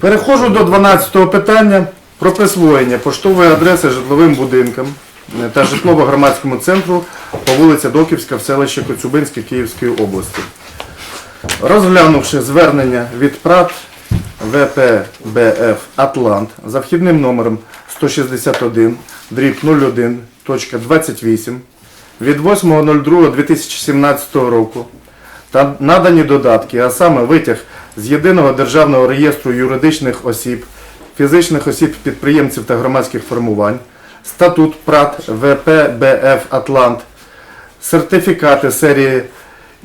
Переходжу до 12 питання про присвоєння поштової адреси житловим будинкам е, та житлово-громадському центру по вулиці Доківська в селищі Коцюбинське Київської області. Розглянувши звернення від ПРАТ ВПБФ Атлант за вхідним номером 161 дріб 01.28 від 8.02.2017 року та надані додатки, а саме витяг з єдиного державного реєстру юридичних осіб, фізичних осіб, підприємців та громадських формувань, статут ПРАТ ВПБФ Атлант, сертифікати серії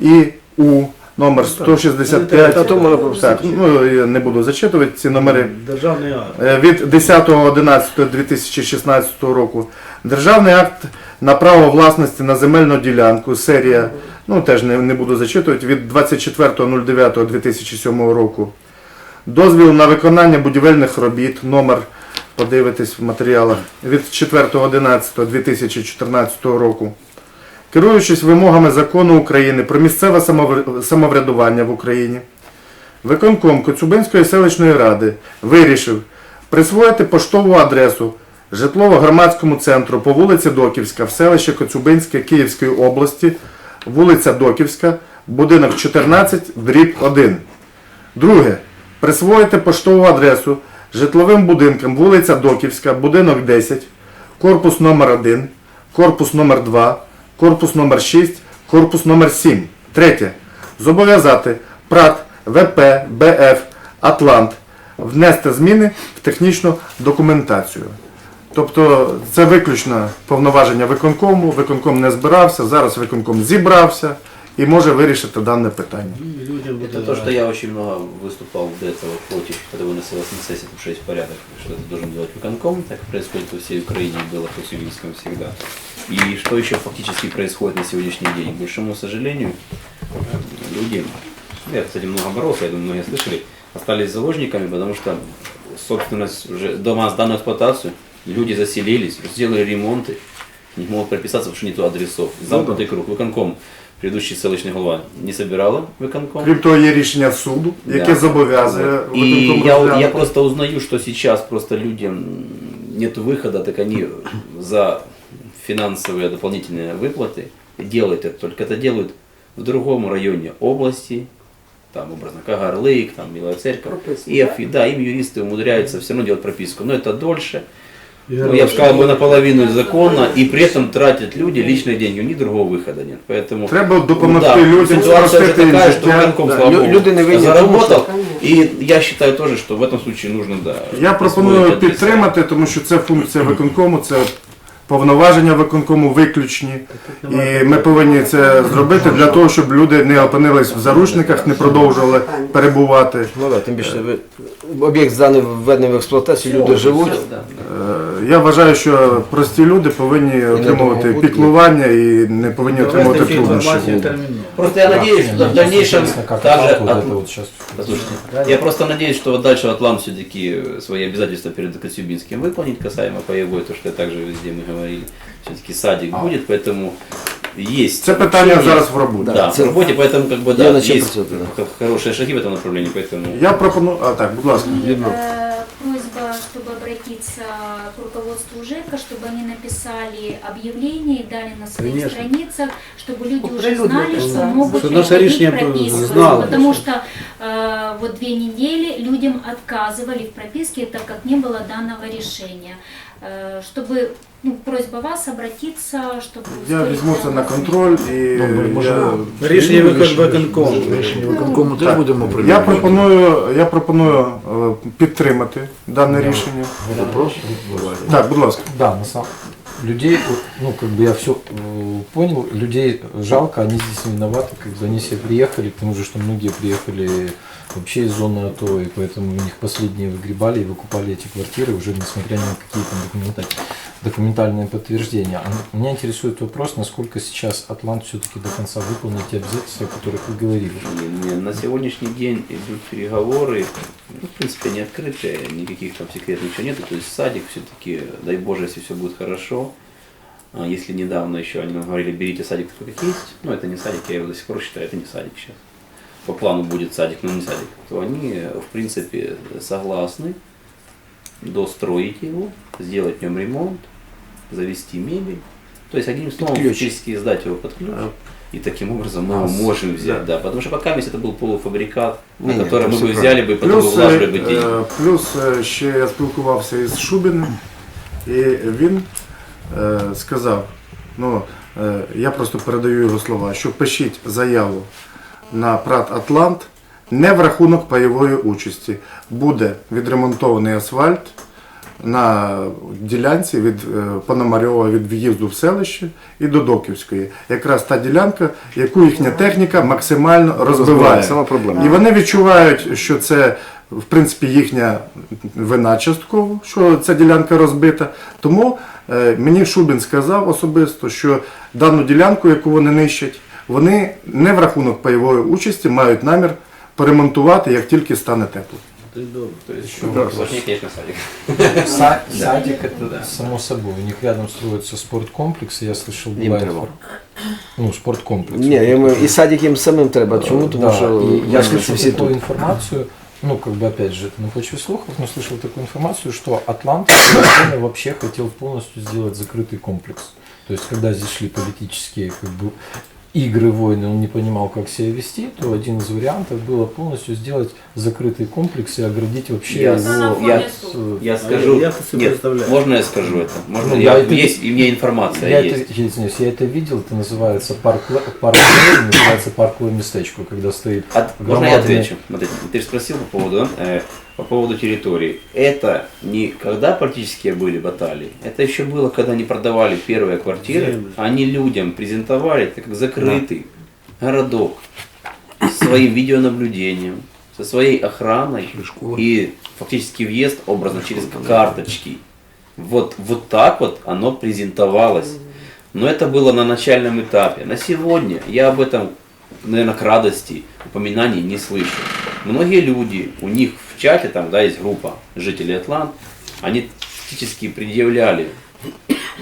ІУ номер 165. Та то можна пропустити. Так, ну, я не буду зачитувати ці номери. Державний акт. Е, від 10.11.2016 року державний акт на право власності на земельну ділянку, серія, ну теж не, не буду зачитувати, від 24.09.2007 року. Дозвіл на виконання будівельних робіт, номер, подивитись в матеріалах, від 4.11.2014 року. Керуючись вимогами закону України про місцеве самоврядування в Україні, Виконком Коцюбинської селищної ради вирішив присвоїти поштову адресу житлово-громадському центру по вулиці Доківська в селищі Коцюбинське Київської області, вулиця Доківська, будинок 14, дріб 1. Друге. Присвоїти поштову адресу житловим будинкам вулиця Доківська, будинок 10, корпус номер 1, корпус номер 2, корпус номер 6, корпус номер 7. Третє. Зобов'язати ПРАТ ВП БФ Атлант внести зміни в технічну документацію. Тобто це виключно повноваження виконкому, виконком не збирався, зараз виконком зібрався і може вирішити дане питання. І людям буде Это то, что я очень много выступал до этого против, когда выносилась на сессии, потому что есть порядок, что это должен делать виконком, так происходит по всей Украине, было по Севильскому всегда. И что еще фактически происходит на сегодняшний день? К большому сожалению, люди, я, кстати, много боролся, я думаю, многие слышали, остались заложниками, потому что собственность уже дома сдана в эксплуатацию, люди заселились, сделали ремонты, не могут прописаться, потому что нету адресов. Замкнутый круг. Виконком, предыдущий селищный голова, не собирала виконком. Крім того, є рішення суду, яке Да. зобов'язує И виконком я, розглянути. я просто узнаю, что сейчас просто людям нет выхода, так они за финансовые дополнительные выплаты делают это, только это делают в другом районе области, там образно Кагарлык, там Милая Церковь, и, афи- да, им юристы умудряются все равно делать прописку, но это дольше, ну, я бы сказал, бы наполовину законно, и при этом тратят люди личные деньги, у них другого выхода нет, поэтому... Треба Ну допомогти да, людям ситуация уже спростити їм такая, что життя. виконком, Да, слава лю- богу, люди не винні, заработал. тому И я считаю тоже, что в этом случае нужно, да. Я пропоную присвоить адреса. підтримати, тому що це функція виконкому, це повноваження виконкому виключні. І ми повинні це зробити для того, щоб люди не опинились в заручниках, не продовжували перебувати. Ну да, тим більше ви- об'єкт зданий введений в експлуатацію, люди живуть. Всё, да, да. Е, Я вважаю, що прості люди повинні отримувати думаю, піклування і не повинні отримувати Довести цю труднощі. інформацію терміново. Просто я надеюсь, что в дальнейшем как также вот от- это вот сейчас. Послушайте, я просто надеюсь, что вот дальше Атлант все-таки свои обязательства перед Коцюбинским выполнит касаемо паевой, то, что также везде мы говорили, все-таки садик будет, поэтому есть. Це питання зараз в роботі. Да, Це- в работе, поэтому как бы да, працювати, да. хорошие шаги в этом направлении, поэтому... Я пропоную. А так, будь ласка. И, э, просьба, чтобы обратиться к руководству ЖЭКа, чтобы они написали объявление и дали на своих Конечно. страницах, чтобы люди уже знали, что да. могут Чтобы наше решение прописываться. знали. Потому что э, вот две недели людям отказывали в прописке, так как не было данного решения. Э, чтобы ну, просьба вас обратиться, чтобы... Я ускорить візьму це на данный контроль і я... Рішення викон- виконкому. Виконкому теж Так, будемо Я приймати. пропоную, я пропоную е, підтримати дане рішення. Вопрос? Так, будь ласка. Да, на самом людей, вот, ну, как бы я все понял, людей жалко, они здесь не виноваты, как бы они себе приехали, к тому же, что многие приехали вообще из зоны АТО, и поэтому у них последние выгребали и выкупали эти квартиры, уже несмотря ни на какие там документа- документальные подтверждения. А меня интересует вопрос, насколько сейчас Атлант все-таки до конца выполнил те обязательства, о которых вы говорили. Не, На сегодняшний день идут переговоры, ну, в принципе, не открытые, никаких там секретов ничего нету. То есть садик все-таки, дай Боже, если все будет хорошо. А Если недавно еще они говорили, берите садик такой, как есть, ну это не садик, я его до сих пор считаю, это не садик сейчас. по плану будет садик, но не садик, то они, в принципе, согласны достроить его, сделать в нем ремонт, завести мебель. То есть, одним словом, ключ. фактически сдать его под ключ. А. И таким образом мы его А, с- можем взять, да. Потому что пока если это был полуфабрикат, Не, на не, который это мы всё бы взяли бы и потом бы Плюс, вложили е, бы деньги. е, плюс е, ще я спілкувався із Шубіним, і він е, сказав, ну, е, я просто передаю його слова, що пишіть заяву на Прат Атлант Не в рахунок пайової участі. Буде відремонтований асфальт на ділянці від е, Пономарьова від в'їзду в селище і до Доківської. Якраз та ділянка, яку їхня техніка максимально розбиває. Сама проблема. І вони відчувають, що це в принципі їхня вина частково, що ця ділянка розбита. Тому е, мені Шубін сказав особисто, що дану ділянку, яку вони нищать, вони не в рахунок пайової участі мають намір поремонтувати, як тільки стане тепло. Ти добре. То есть, вопрос. сложнее, конечно, садик. Са- Садик это само собой. У них рядом строится спорткомплекс, и я слышал, Им была треба. инфор- Ну, спорткомплекс. Ні, їм і садик їм самим треба. Чому? Тому да, що и я бачите, слышал всі такую тут. информацию, ну, как бы, опять же, это на почве слухов, но слышал такую информацию, что Атлант изначально вообще хотел полностью сделать закрытый комплекс. То есть, когда здесь шли политические, как бы, игры, войны, он не понимал, как себя вести, то один из вариантов было полностью сделать закрытый комплекс и оградить вообще Я, его я, от, э, я скажу, я себе нет, можно я скажу это? Можно Ну, я, да, это- есть, и у меня информация Я есть. это, я извиняюсь, я это видел, это называется парк, Ле- парк называется парковое местечко, когда стоит От- можно я отвечу? Смотрите, ты же спросил по поводу, э, по поводу территории. Это не когда практически были баталии, это еще было, когда они продавали первые квартиры, Землю. они людям презентовали это как закрытый городок с своим видеонаблюдением, со своей охраной и фактически въезд образно через карточки. Вот, вот так вот оно презентовалось. Но это было на начальном этапе. На сегодня я об этом, наверное, к радости упоминаний не слышу. Многие люди, у них в чате, там, да, есть группа жителей Атлант, они фактически предъявляли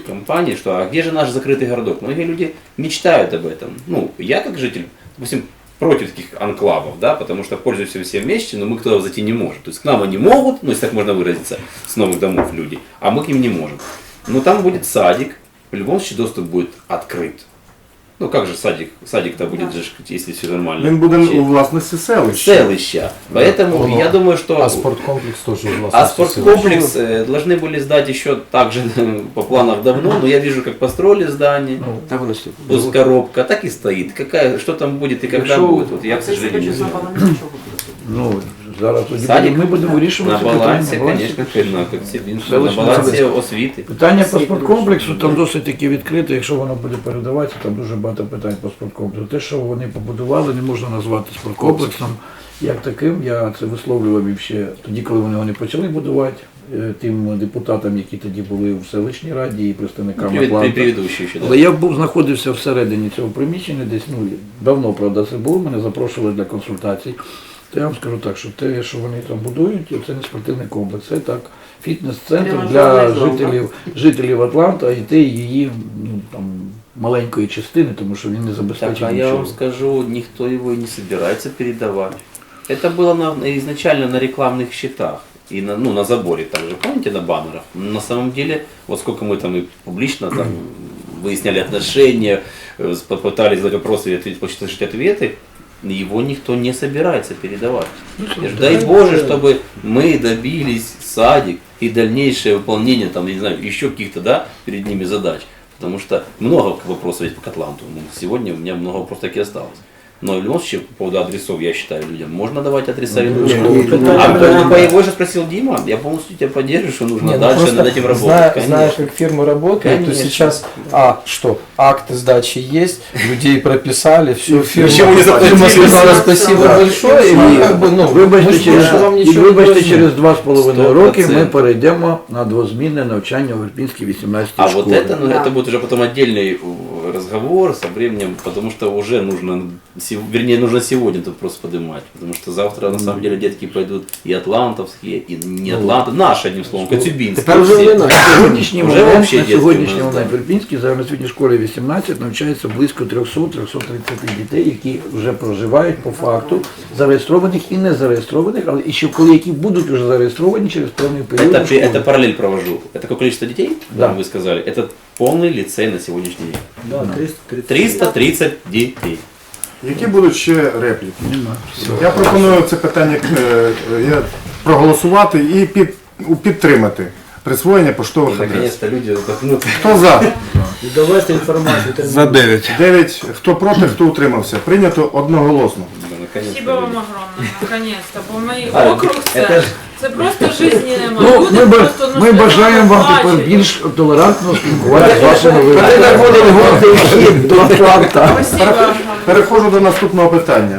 компании, что а где же наш закрытый городок? Многие люди мечтают об этом. Ну, я как житель, допустим, против таких анклавов, да, потому что пользуемся все вместе, но мы туда зайти не можем. То есть к нам они могут, ну, если так можно выразиться, с новых домов люди, а мы к ним не можем. Но там будет садик, в любом случае доступ будет открыт. Ну как же садик, садик-то будет же, если все нормально. Він буде Чи- у власності селища. селища. Поэтому Оно- я думаю, что... А спорткомплекс тоже в А властности спорткомплекс э, должны были сдать еще также по планам давно, но я вижу, как построили здание, Та воно стоїть. пусть коробка так и стоит. Какая, что там будет и когда Якщо- будет, вот я, к сожалению, не знаю. Ну, зараз тоді Садик ми будемо На вирішувати питання. на балансі. конечно, на, как на Селищна балансі рада. освіти. Питання по спорткомплексу там досить таки відкрите, якщо воно буде передаватися, там дуже багато питань по спорткомплексу. Те, що вони побудували, не можна назвати спорткомплексом як таким. Я це висловлював і ще тоді, коли вони його не почали будувати, е, тим депутатам, які тоді були в селищній раді і представникам при, Атланта. да. Але я був знаходився всередині цього приміщення, десь ну давно, правда, це було. Мене запрошували для консультацій. То я вам скажу так, що те, що вони там будують, це не спортивний комплекс, це так фітнес-центр для Тренажерний зал, жителів, жителів Атланта і те її ну, там, маленької частини, тому що він не Так, забезпечить а я нічого. вам скажу, никто его и не собирается передавать. Это было на, изначально на рекламных щитах. И на, ну, на заборе также, помните, на баннерах? На самом деле, вот сколько мы там и публично там выясняли отношения, э, с- попытались задать вопросы и ответить, послушать ответы, его никто не собирается передавать. Ж- Дай Боже, чтобы мы добились садик и дальнейшее выполнение, там, я не знаю, еще каких-то, да, перед ними задач. Потому что много вопросов есть по Котланту. Ну, Сегодня у меня много вопросов так и осталось. Но в любом случае, по поводу адресов, я считаю, людям можно давать адреса и ручку. ну, А ну, по ну, по его же спросил Дима, я полностью тебя поддерживаю, что нужно Не, ну дальше просто над этим работать. зная, конечно. зная, как фирмы работают, Конечно. то сейчас, а, что, акты сдачи есть, людей прописали, все, фирма, Почему не заплатили? фирма сказала спасибо Да. большое, и мы как бы, ну, мы Вибачте, ж через, больше вам і ничего не вибачте, должны. через два з половиною Сто роки ми процентів. перейдемо на двозмінне навчання в Ірпінській 18 А школі. вот это, ну, Да. это будет уже потом отдельный э, разговор со временем, потому что уже нужно, се- вернее, нужно сегодня этот вопрос поднимать, потому что завтра на самом деле детки пойдут и атлантовские, и не атланты, наши, одним словом, коцюбинские. Тепер вже все. вони наші. На сьогоднішній Вже момент, вообще на дітки сьогоднішній у нас, момент да. в Ірпінській загальноосвітній школі 18 навчається близько 300-330 дітей, які вже проживають по факту, зареєстрованих і не зареєстрованих, але і ще коли які будуть вже зареєстровані через певний період. Это, у школі. это параллель провожу. Это какое количество детей, Да. вы сказали? Это полный лицей на сегодняшний день. Да, 330. 330 детей. Які будуть ще репліки? Нема. Я пропоную це питання е, е, я проголосувати і під, у- підтримати присвоєння И поштових адрес. наконец-то люди отдохнут. Хто за? І довести інформацію. За 9. Дев'ять. Хто проти, хто утримався? Прийнято одноголосно. Наконец-то Спасибо вам огромное, наконец-то. Бо мій А, округ это це, ж- це просто жизни Ну, ми, ба- ми бажаємо вам тепер більш толерантно спілкуватися з вашими виборцями. Переходжу до наступного питання.